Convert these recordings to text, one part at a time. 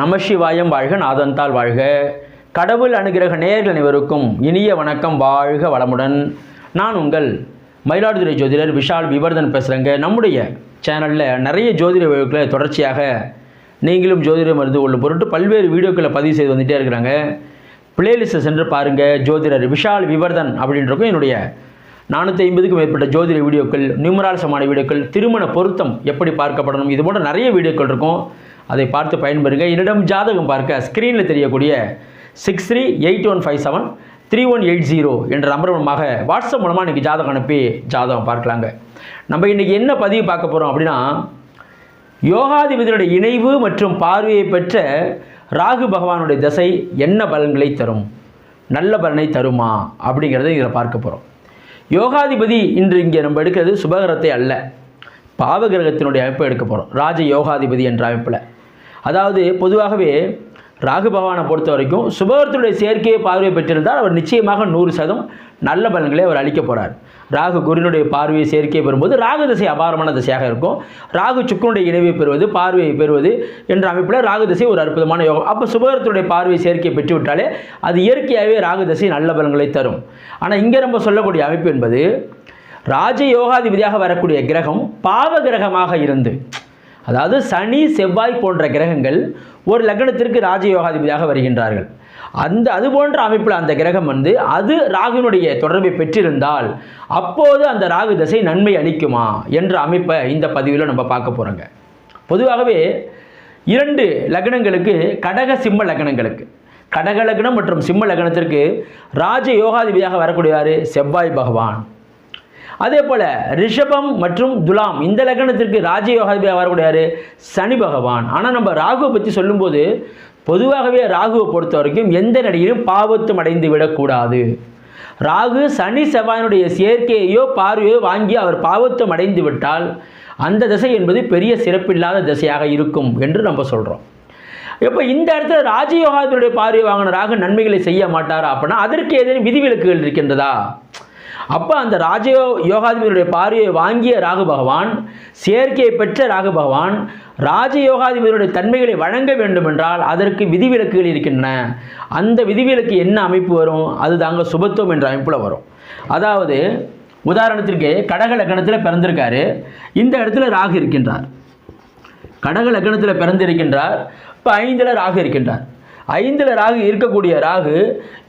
நமசிவாயம் வாழ்க நாதந்தால் வாழ்க. கடவுள் அனுகிரக நேயர்கள் அனைவருக்கும் இனிய வணக்கம் வாழ்க வளமுடன். நான் உங்கள் மயிலாடுதுறை ஜோதிடர் விஷால் விவர்தன் பேசுகிறேங்க நம்முடைய சேனலில் நிறைய ஜோதிட வகுப்புகளை தொடர்ச்சியாக நீங்களும் ஜோதிடம் அறிந்து கொள்ளும் பொருட்டு பல்வேறு வீடியோக்களை பதிவு செய்து வந்துகிட்டே இருக்கிறாங்க. பிளேலிஸ்ட்டை சென்று பாருங்கள் ஜோதிடர் விஷால் விவர்தன் அப்படின்றக்கும் என்னுடைய நானூற்றி ஐம்பதுக்கும் மேற்பட்ட ஜோதிட வீடியோக்கள் நியூமரால்சமான வீடியோக்கள் திருமண பொருத்தம் எப்படி பார்க்கப்படணும் இது போன்ற நிறைய வீடியோக்கள் இருக்கும். அதை பார்த்து பயன்பெறுங்க. என்னிடம் ஜாதகம் பார்க்க ஸ்க்ரீனில் தெரியக்கூடிய six three eight one five seven three one eight zero என்ற நம்பர் மூலமாக வாட்ஸ்அப் மூலமாக இன்றைக்கி ஜாதகம் அனுப்பி ஜாதகம் பார்க்கலாங்க. நம்ம இன்றைக்கி என்ன பதிவு பார்க்க போகிறோம் அப்படின்னா யோகாதிபதியுடைய இணைவு மற்றும் பார்வையை பெற்ற ராகு பகவானுடைய தசை என்ன பலன்களை தரும்? நல்ல பலனை தருமா? அப்படிங்கிறத இதில் பார்க்க போகிறோம் யோகாதிபதி இன்று இங்கே நம்ம எடுக்கிறது சுபகிரத்தை அல்ல. பாவகிரகத்தினுடைய அமைப்பை எடுக்க போகிறோம் ராஜ யோகாதிபதி என்ற அமைப்பில். அதாவது பொதுவாகவே ராகு பகவானை பொறுத்த வரைக்கும் சுபகிரத்தினுடைய சேர்க்கையை பார்வையை பெற்றிருந்தால் அவர் நிச்சயமாக நூறு சதம் நல்ல பலன்களை அவர் அளிக்க போகிறார் ராகு குருனுடைய பார்வையை சேர்க்கையை பெறும்போது ராகு திசை அபாரமான திசையாக இருக்கும். ராகு சுக்கனுடைய இணைவை பெறுவது பார்வையை பெறுவது என்ற அமைப்பில் ராகு திசை ஒரு அற்புதமான யோகம். அப்போ சுபகரத்துடைய பார்வையை சேர்க்கையை பெற்றுவிட்டாலே அது இயற்கையாகவே ராகு திசை நல்ல பலன்களை தரும். ஆனால் இங்கே நம்ம சொல்லக்கூடிய அமைப்பு என்பது ராஜ யோகாதிபதியாக வரக்கூடிய கிரகம் பாவ கிரகமாக இருந்து அதாவது சனி செவ்வாய் போன்ற கிரகங்கள் ஒரு லக்னத்திற்கு ராஜ யோகாதிபதியாக வருகின்றார்கள். அந்த அது போன்ற அமைப்பில் அந்த கிரகம் வந்து அது ராகுனுடைய தொடர்பை பெற்றிருந்தால் அப்போது அந்த ராகு தசை நன்மை அளிக்குமா என்ற அமைப்பை இந்த பதிவில் நம்ம பார்க்க போகிறோங்க பொதுவாகவே இரண்டு லக்னங்களுக்கு கடக சிம்ம லக்னங்களுக்கு கடக லக்னம் மற்றும் சிம்ம லக்னத்திற்கு ராஜ யோகாதிபதியாக வரக்கூடியவாறு செவ்வாய் பகவான். அதே போல் ரிஷபம் மற்றும் துலாம் இந்த லக்னத்திற்கு ராஜயோகாதிபதியாக வரக்கூடிய சனி பகவான். ஆனால் நம்ம ராகுவை பற்றி சொல்லும்போது பொதுவாகவே ராகுவை பொறுத்த வரைக்கும் எந்த நடிகையும் பாவத்தும் அடைந்து விடக்கூடாது. ராகு சனி செவ்வாயினுடைய சேர்க்கையோ பார்வையோ வாங்கி அவர் பாவத்தம் அடைந்து விட்டால் அந்த திசை என்பது பெரிய சிறப்பில்லாத திசையாக இருக்கும் என்று நம்ம சொல்கிறோம் இப்போ இந்த இடத்துல ராஜயோகாதிபதியுடைய பார்வை வாங்கின ராகு நன்மைகளை செய்ய மாட்டாரா அப்படின்னா அதற்கு ஏதேனும் விதிவிலக்குகள் இருக்கின்றதா? அப்போ அந்த ராஜயோ யோகாதிபதியுடைய பார்வையை வாங்கிய ராகு பகவான் சேர்க்கையை பெற்ற ராகு பகவான் ராஜயோகாதிபதியுடைய தன்மைகளை வழங்க வேண்டும் என்றால் அதற்கு விதிவிலக்குகள் இருக்கின்றன. அந்த விதிவிலக்கு என்ன அமைப்பு வரும்? அது தாங்க சுபத்துவம் என்ற அமைப்பில் வரும். அதாவது உதாரணத்திற்கு கடக லக்கணத்தில் பிறந்திருக்காரு. இந்த இடத்துல ராகு இருக்கின்றார். கடக லக்கணத்தில் பிறந்திருக்கின்றார். இப்போ ஐந்தில் ராகு இருக்கின்றார். ஐந்தில் ராகு இருக்கக்கூடிய ராகு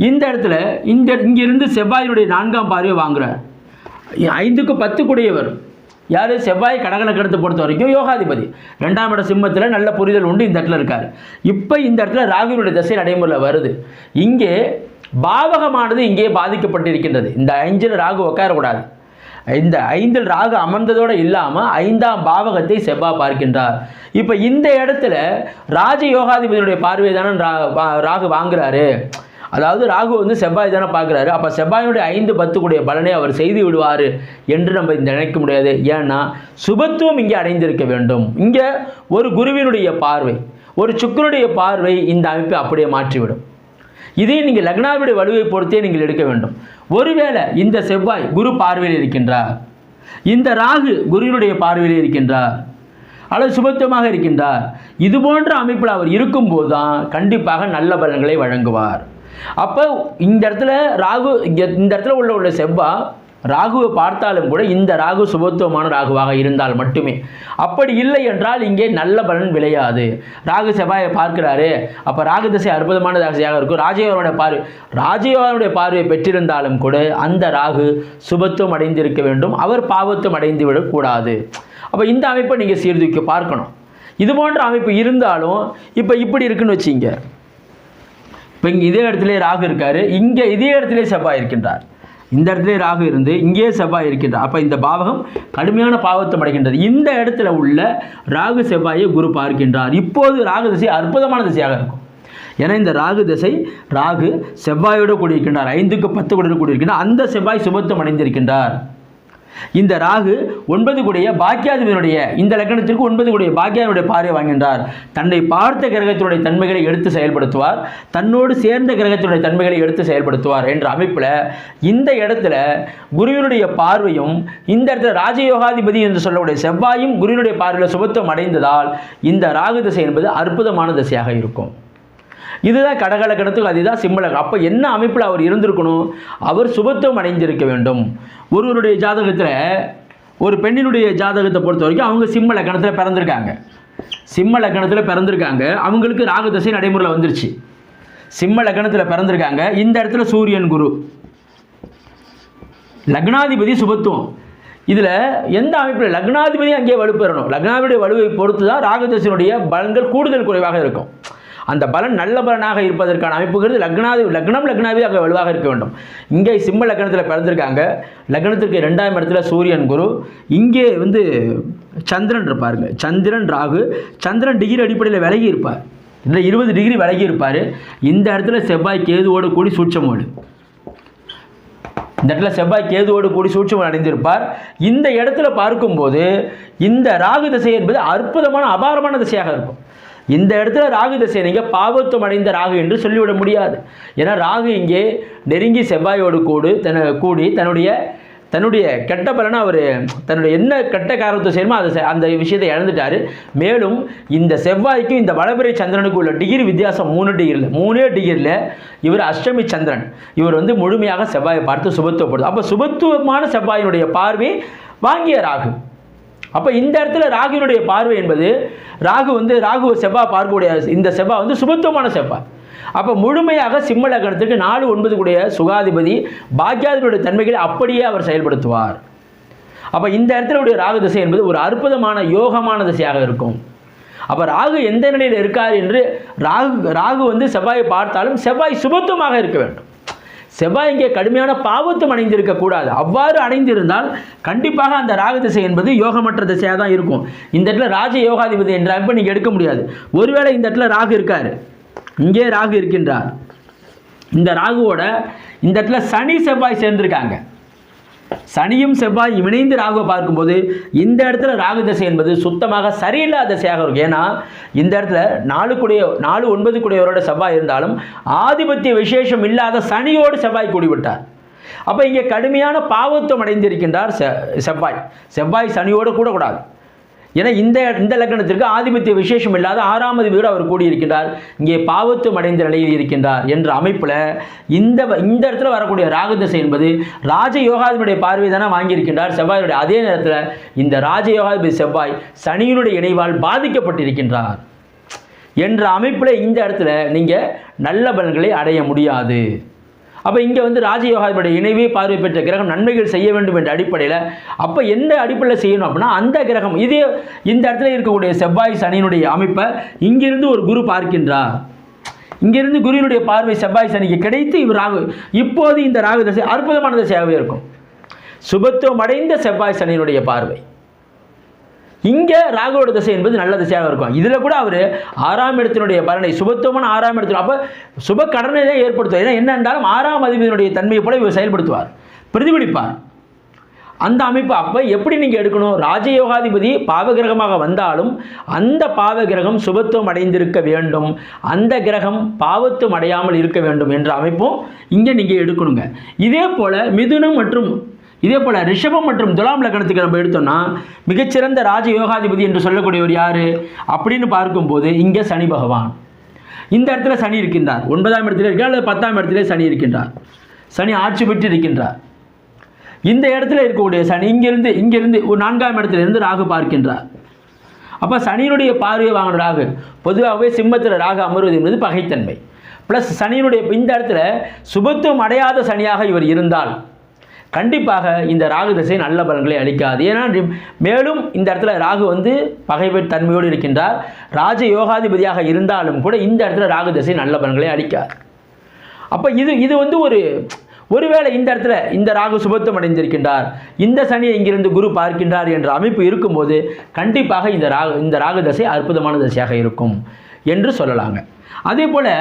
இந்த இடத்துல இந்த இங்கிருந்து செவ்வாயினுடைய நான்காம் பார்வையை வாங்குகிறார் ஐந்துக்கு பத்து கூடியவர் யார்? செவ்வாய் கடகலக்கணத்தை பொறுத்த வரைக்கும் யோகாதிபதி. ரெண்டாம் இட சிம்மத்தில் நல்ல புரிதல் உண்டு இந்த இடத்துல இருக்கார். இப்போ இந்த இடத்துல ராகுவினுடைய திசை நடைமுறையில் வருது. இங்கே பாவகமானது இங்கே பாதிக்கப்பட்டிருக்கின்றது. இந்த அஞ்சில் ராகு உட்காரக்கூடாது. இந்த ஐந்தில் ராகு அமர்ந்ததோடு இல்லாமல் ஐந்தாம் பாவகத்தை செவ்வாய் பார்க்கின்றார். இப்போ இந்த இடத்துல ராஜ யோகாதிபதியுடைய பார்வை தானே ரா- வா- ராகு வாங்குறாரு. அதாவது ராகு வந்து செவ்வாய் தானே பார்க்குறாரு. அப்போ செவ்வாயினுடைய ஐந்து பத்துக்குடைய பலனை அவர் செய்து விடுவார் என்று நம்ம இந்த நினைக்க முடியாது. ஏன்னா சுபத்துவம் இங்கே அடைந்திருக்க வேண்டும். இங்கே ஒரு குருவினுடைய பார்வை ஒரு சுக்கரனுடைய பார்வை இந்த அமைப்பை அப்படியே மாற்றிவிடும். இதே நீங்கள் லக்னாவுடைய வலுவை பொறுத்தே நீங்கள் எடுக்க வேண்டும். ஒருவேளை இந்த செவ்வாய் குரு பார்வையில் இருக்கின்றார். இந்த ராகு குருவினுடைய பார்வையில் இருக்கின்றார். அல்லது சுபத்துவமாக இருக்கின்றார். இது போன்ற அமைப்பில் அவர் இருக்கும்போது தான் கண்டிப்பாக நல்ல பலன்களை வழங்குவார். அப்போ இந்த இடத்துல ராகு இங்கே இந்த இடத்துல உள்ள உள்ள செவ்வாய் ராகுவை பார்த்தாலும் கூட இந்த ராகு சுபத்துவமான ராகுவாக இருந்தால் மட்டுமே. அப்படி இல்லை என்றால் இங்கே நல்ல பலன் விளையாது. ராகு செவ்வாயை பார்க்கிறாரு. அப்போ ராகு திசை அற்புதமான திசையாக இருக்கும். ராஜயோகனுடைய பார்வை ராஜயோகனுடைய பார்வையை பெற்றிருந்தாலும் கூட அந்த ராகு சுபத்துவம் அடைந்திருக்க வேண்டும். அவர் பாவத்தும் அடைந்து விடக்கூடாது. அப்போ இந்த அமைப்பை நீங்கள் சீர்தூக்கி பார்க்கணும். இது போன்ற அமைப்பு இருந்தாலும் இப்போ இப்படி இருக்குன்னு வச்சிங்க. இப்போ இங்கே இதே இடத்துல ராகு இருக்காரு. இங்கே இதே இடத்துல செவ்வாய் இருக்கின்றார். இந்த இடத்துல ராகு இருந்து இங்கே செவ்வாய் இருக்கின்றார் அப்போ இந்த பாவகம் கடுமையான பாவத்தை அடைகின்றது. இந்த இடத்துல உள்ள ராகு செவ்வாயை குரு பார்க்கின்றார். இப்போது ராகு திசை அற்புதமான திசையாக இருக்கும். ஏன்னா இந்த ராகு திசை ராகு செவ்வாயோடு கூடியிருக்கின்றார். ஐந்துக்கு பத்து கூட கூடியிருக்கின்றார் அந்த செவ்வாய் சுபத்துவம் அடைந்திருக்கின்றார். இந்த ராகு ஒன்பது கூடிய பாக்கியாதிபதியுடைய இந்த லக்கணத்திற்கு ஒன்பது கூடிய பாக்கியாதிபதியுடைய பார்வை வாங்கின்றார் தன்னை பார்த்த கிரகத்தினுடைய தன்மைகளை எடுத்து செயல்படுத்துவார். தன்னோடு சேர்ந்த கிரகத்தினுடைய தன்மைகளை எடுத்து செயல்படுத்துவார் என்ற அமைப்பில் இந்த இடத்துல குருவினுடைய பார்வையும் இந்த இடத்துல ராஜயோகாதிபதி என்று சொல்லக்கூடிய செவ்வாயும் குருவினுடைய பார்வையில் சுபத்துவம் அடைந்ததால் இந்த ராகு திசை என்பது அற்புதமான திசையாக இருக்கும். இதுதான் கடகலக்கணத்துக்கு அதுதான் சிம்மலகம் அப்போ என்ன அமைப்பில் அவர் இருந்திருக்கணும்? அவர் சுபத்துவம் அடைந்திருக்க வேண்டும். ஒருவருடைய ஜாதகத்தில் ஒரு பெண்ணினுடைய ஜாதகத்தை பொறுத்த வரைக்கும் அவங்க சிம்ம லக்கணத்தில் பிறந்திருக்காங்க. சிம்ம லக்கணத்தில் பிறந்திருக்காங்க. அவங்களுக்கு ராகு தசை நடைமுறையில் வந்துருச்சு. சிம்ம லக்கணத்தில் பிறந்திருக்காங்க. இந்த இடத்துல சூரியன் குரு. லக்னாதிபதி சுபத்துவம். இதில் எந்த அமைப்பில்? லக்னாதிபதி அங்கே வலுப்பெறணும். லக்னாதிபதி வலுவை பொறுத்து தான் ராகதசனுடைய பலன்கள் கூடுதல் குறைவாக இருக்கும். அந்த பலன் நல்ல பலனாக இருப்பதற்கான அமைப்புகிறது லக்னாதி லக்னம் லக்னாவே அங்கே வலுவாக இருக்க வேண்டும். இங்கே சிம்ம லக்னத்தில் பிறந்திருக்காங்க. லக்னத்திற்கு ரெண்டாம் இடத்துல சூரியன் குரு. இங்கே வந்து சந்திரன் இருப்பாருங்க சந்திரன் ராகு. சந்திரன் டிகிரி அடிப்படையில் விலகி இருப்பார். இல்லை இருபது டிகிரி விலகி இருப்பார். இந்த இடத்துல செவ்வாய் கேதுவோடு கூடி சூட்சமோடு. இந்த இடத்துல செவ்வாய் கேதுவோடு கூடி சூட்சம் அடைந்திருப்பார். இந்த இடத்துல பார்க்கும்போது இந்த ராகு திசை என்பது அற்புதமான அபாரமான திசையாக இருக்கும். இந்த இடத்துல ராகு திசை நீங்கள் பாவத்துவம் அடைந்த ராகு என்று சொல்லிவிட முடியாது. ஏன்னா ராகு இங்கே நெருங்கி செவ்வாயோடு கூடு தன கூடி தன்னுடைய தன்னுடைய கெட்ட பலனை அவர் தன்னுடைய என்ன கெட்ட காரணத்தை செய்யணுமோ அதை அந்த விஷயத்தை இழந்துட்டார். மேலும் இந்த செவ்வாய்க்கும் இந்த வளபிறை சந்திரனுக்கும் உள்ள டிகிரி வித்தியாசம் மூணு டிகிரியில் மூணே டிகிரியில் இவர் அஷ்டமி சந்திரன். இவர் வந்து முழுமையாக செவ்வாயை பார்த்து சுபத்துவப்படுது. அப்போ சுபத்துவமான செவ்வாயினுடைய பார்வை வாங்கிய ராகு. அப்போ இந்த இடத்துல ராகுவினுடைய பார்வை என்பது ராகு வந்து ராகு செவ்வாய் பார்க்கக்கூடிய இந்த செவ்வாய் வந்து சுபத்துவமான செவ்வாய். அப்போ முழுமையாக சிம்ம லக்னத்துக்கு நாலு ஒன்பது கூடிய சுகாதிபதி பாக்கியாதிபதியுடைய தன்மைகளை அப்படியே அவர் செயல்படுத்துவார். அப்போ இந்த இடத்துல உடைய ராகு திசை என்பது ஒரு அற்புதமான யோகமான திசையாக இருக்கும். அப்போ ராகு எந்த நிலையில் இருக்கார் என்று ராகு ராகு வந்து செவ்வாயை பார்த்தாலும் செவ்வாய் சுபத்துவமாக இருக்க வேண்டும். செவ்வாய் இங்கே கடுமையான பாவத்தும் அடைந்திருக்க கூடாது. அவ்வாறு அடைந்திருந்தால் கண்டிப்பாக அந்த ராகு திசை என்பது யோகமற்ற திசையாக தான் இருக்கும். இந்த இடத்துல ராஜ யோகாதிபதி என்ற அமைப்பை நீங்கள் எடுக்க முடியாது. ஒருவேளை இந்த இடத்துல ராகு இருக்கார். இங்கே ராகு இருக்கின்றார். இந்த ராகுவோட இந்த இடத்துல சனி செவ்வாய் சேர்ந்திருக்காங்க. சனியும் செவ்வாய் இணைந்து ராகுவை பார்க்கும்போது இந்த இடத்துல ராகு தசை என்பது சுத்தமாக சரியில்லாத தசையாக இருக்கும். ஏன்னா இந்த இடத்துல நாலு கூடிய நாலு ஒன்பது கூடியவரோட செவ்வாய் இருந்தாலும் ஆதிபத்திய விசேஷம் இல்லாத சனியோடு செவ்வாய் கூடிவிட்டார். அப்போ இங்கே கடுமையான பாவத்துவம் அடைந்திருக்கின்றார் செ செவ்வாய். செவ்வாய் சனியோடு கூடக்கூடாது. ஏன்னா இந்த இந்த லக்னத்திற்கு ஆதிபத்திய விசேஷம் இல்லாத ஆறாம் வீடு அவர் கூடியிருக்கின்றார். இங்கே பாவத்தும் அடைந்த நிலையில் இருக்கின்றார் என்ற அமைப்பில் இந்த இந்த இடத்துல வரக்கூடிய ராகுதசை என்பது ராஜ யோகாதிபதியுடைய பார்வை தானே வாங்கியிருக்கின்றார். செவ்வாயுடைய அதே நேரத்தில் இந்த ராஜ யோகாதிபதி செவ்வாய் சனியினுடைய இணைவால் பாதிக்கப்பட்டிருக்கின்றார். என்ற அமைப்பில் இந்த இடத்துல நீங்கள் நல்ல பலன்களை அடைய முடியாது. அப்போ இங்கே வந்து ராஜயோகாதிபதியுடைய இணைவே பார்வை பெற்ற கிரகம் நன்மைகள் செய்ய வேண்டும் என்ற அடிப்படையில் அப்போ எந்த அடிப்படையில் செய்யணும் அப்படின்னா அந்த கிரகம் இதே இந்த இடத்துல இருக்கக்கூடிய செவ்வாய் சனியினுடைய அமைப்பை இங்கிருந்து ஒரு குரு பார்க்கின்றார். இங்கிருந்து குருவினுடைய பார்வை செவ்வாய் சனிக்கு கிடைத்து இவர் ராகு இப்போது இந்த ராகு தசை அற்புதமான தசையாகவே இருக்கும். சுபத்துவம் அடைந்த செவ்வாய் சனியினுடைய பார்வை. இங்கே ராகுவோட திசை என்பது நல்ல திசையாக இருக்கும். இதில் கூட அவர் ஆறாம் இடத்தினுடைய பலனை சுபத்துவமான ஆறாம் இடத்தில் அப்போ சுப கடனை தான் ஏற்படுத்துவார். ஏன்னா என்ன என்றாலும் ஆறாம் அதிபதியினுடைய தன்மையை போல இவர் செயல்படுத்துவார். பிரதிபலிப்பார். அந்த அமைப்பு அப்போ எப்படி நீங்கள் எடுக்கணும்? ராஜயோகாதிபதி பாவகிரகமாக வந்தாலும் அந்த பாவகிரகம் சுபத்துவம் அடைந்திருக்க வேண்டும். அந்த கிரகம் பாவத்துவம் அடையாமல் இருக்க வேண்டும் என்ற அமைப்பும் இங்கே நீங்கள் எடுக்கணுங்க. இதே போல் மிதுனம் மற்றும் இதே போல் ரிஷபம் மற்றும் துலாம் லக்னத்துக்கு நம்ம எடுத்தோம்னா மிகச்சிறந்த ராஜயோகாதிபதி என்று சொல்லக்கூடியவர் யார்? அப்படின்னு பார்க்கும்போது இங்கே சனி பகவான். இந்த இடத்துல சனி இருக்கின்றார். ஒன்பதாம் இடத்துல இருக்கிறார் அல்லது பத்தாம் இடத்துல சனி இருக்கின்றார். சனி ஆட்சி பெற்று இருக்கின்றார் இந்த இடத்துல இருக்கக்கூடிய சனி இங்கிருந்து இங்கிருந்து ஒரு நான்காம் இடத்துல இருந்து ராகு பார்க்கின்றார். அப்போ சனியினுடைய பார்வையை வாங்கின ராகு பொதுவாகவே சிம்மத்தில் ராகு அமர்வது என்பது பகைத்தன்மை. ப்ளஸ் சனியினுடைய இந்த இடத்துல சுபத்துவம் அடையாத சனியாக இவர் இருந்தால் கண்டிப்பாக இந்த ராகு திசை நல்ல பலன்களை அளிக்காது. ஏன்னா மேலும் இந்த இடத்துல ராகு வந்து பகைவர் தன்மையோடு இருக்கின்றார். ராஜ யோகாதிபதியாக இருந்தாலும் கூட இந்த இடத்துல ராகு திசை நல்ல பலன்களை அளிக்காது. அப்போ இது இது வந்து ஒரு ஒருவேளை இந்த இடத்துல இந்த ராகு சுபத்துவம் அடைந்திருக்கின்றார். இந்த சனியை இங்கிருந்து குரு பார்க்கின்றார் என்ற அமைப்பு இருக்கும்போது கண்டிப்பாக இந்த ராகு இந்த ராகு தசை அற்புதமான தசையாக இருக்கும் என்று சொல்லலாங்க. அதே போல்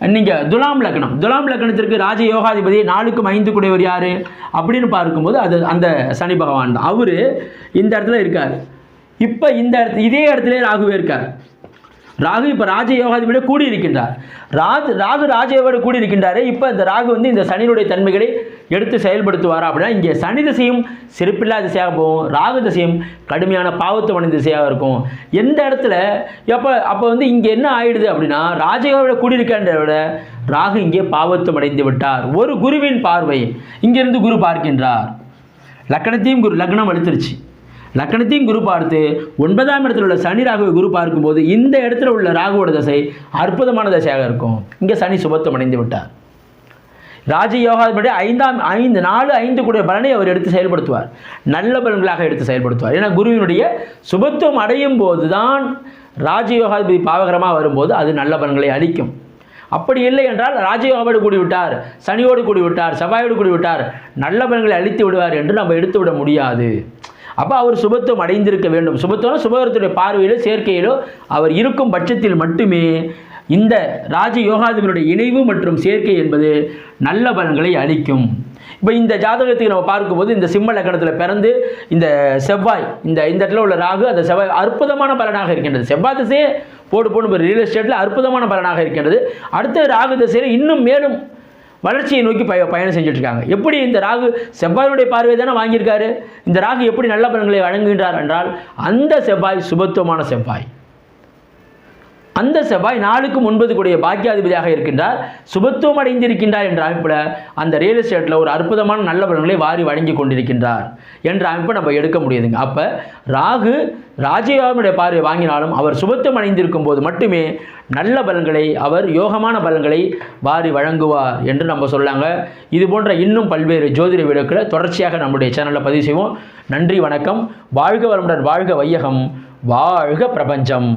நீங்கள் துலாம் லக்னம். துலாம் லக்னத்திற்கு ராஜ யோகாதிபதி நாலுக்கும் ஐந்து கூடியவர் யார்? அப்படின்னு பார்க்கும்போது அது அந்த சனி பகவான் தான். அவர் இந்த இடத்துல இருக்கார். இப்போ இந்த இடத்து இதே இடத்துல ராகுவே இருக்கார். ராகு இப்போ ராஜ கூடி இருக்கின்றார் ராகு ராகு ராஜயோகோடு கூடி இருக்கின்றாரே இப்போ இந்த ராகு வந்து இந்த சனியினுடைய தன்மைகளை எடுத்து செயல்படுத்துவாரா அப்படின்னா இங்கே சனி திசையும் சிறப்பில்லா திசையாக போகும் ராகு திசையும் கடுமையான பாவத்துவன திசையாக இருக்கும். எந்த இடத்துல எப்போ அப்போ வந்து இங்கே என்ன ஆயிடுது அப்படின்னா ராஜயோகோட கூடியிருக்கின்றதை விட ராகு இங்கே பாவத்துவம் அடைந்து விட்டார். ஒரு குருவின் பார்வை இங்கிருந்து குரு பார்க்கின்றார். லக்கணத்தையும் குரு லக்னம் அழுத்துருச்சு லக்கணத்தையும் குரு பார்த்து ஒன்பதாம் இடத்துல உள்ள சனி ராகுவை குரு பார்க்கும்போது இந்த இடத்துல உள்ள ராகுவோட தசை அற்புதமான தசையாக இருக்கும். இங்கே சனி சுபத்துவம் அடைந்து விட்டார். ராஜயோகாதிபடி ஐந்தாம் ஐந்து நாலு ஐந்து கூடிய பலனை அவர் எடுத்து செயல்படுத்துவார். நல்ல பலன்களாக எடுத்து செயல்படுத்துவார். ஏன்னா குருவினுடைய சுபத்துவம் அடையும் போது தான் ராஜயோகாதிபதி பாவகரமாக வரும்போது அது நல்ல பலன்களை அளிக்கும். அப்படி இல்லை என்றால் ராஜயோகோடு கூடிவிட்டார் சனியோடு கூடிவிட்டார் செவ்வாயோடு கூடிவிட்டார் நல்ல பலன்களை அளித்து விடுவார் என்று நம்ம எடுத்து விட முடியாது. அப்போ அவர் சுபத்துவம் அடைந்திருக்க வேண்டும். சுபத்துவம் சுபகரத்துடைய பார்வையிலோ சேர்க்கையிலோ அவர் இருக்கும் பட்சத்தில் மட்டுமே இந்த ராஜ யோகாதிபதியுடைய இணைவு மற்றும் சேர்க்கை என்பது நல்ல பலன்களை அளிக்கும். இப்போ இந்த ஜாதகத்துக்கு நம்ம பார்க்கும்போது இந்த சிம்ம லக்கணத்தில் பிறந்து இந்த செவ்வாய் இந்த இந்த இடத்துல உள்ள ராகு அந்த செவ்வாய் அற்புதமான பலனாக இருக்கின்றது. செவ்வாய் திசையே போடு போட்டு ரியல் எஸ்டேட்டில் அற்புதமான பலனாக இருக்கின்றது. அடுத்த ராகு திசையில் இன்னும் மேலும் வளர்ச்சியை நோக்கி பய பயணம் செஞ்சுட்ருக்காங்க. எப்படி இந்த ராகு செவ்வாயுடைய பார்வை தானே வாங்கியிருக்காரு? இந்த ராகு எப்படி நல்ல பலன்களை வழங்குகின்றார் என்றால் அந்த செவ்வாய் சுபத்துவமான செவ்வாய். அந்த செவ்வாய் நாளுக்கும் ஒன்பது கூடிய பாக்கியாதிபதியாக இருக்கின்றார். சுபத்துவம் அடைந்திருக்கின்றார் என்ற அமைப்பில் அந்த ரியல் எஸ்டேட்டில் ஒரு அற்புதமான நல்ல பலன்களை வாரி வழங்கி கொண்டிருக்கின்றார் என்ற அமைப்பை நம்ம எடுக்க முடியுதுங்க. அப்போ ராகு ராஜயோகனுடைய பார்வை வாங்கினாலும் அவர் சுபத்துவம் அடைந்திருக்கும் போது மட்டுமே நல்ல பலன்களை அவர் யோகமான பலன்களை வாரி வழங்குவார் என்று நம்ம சொல்லாங்க இது போன்ற இன்னும் பல்வேறு ஜோதிட வீடியோக்களை தொடர்ச்சியாக நம்முடைய சேனலில் பதிவு செய்வோம். நன்றி வணக்கம். வாழ்க வளமுடன் வாழ்க வையகம். வாழ்க பிரபஞ்சம்.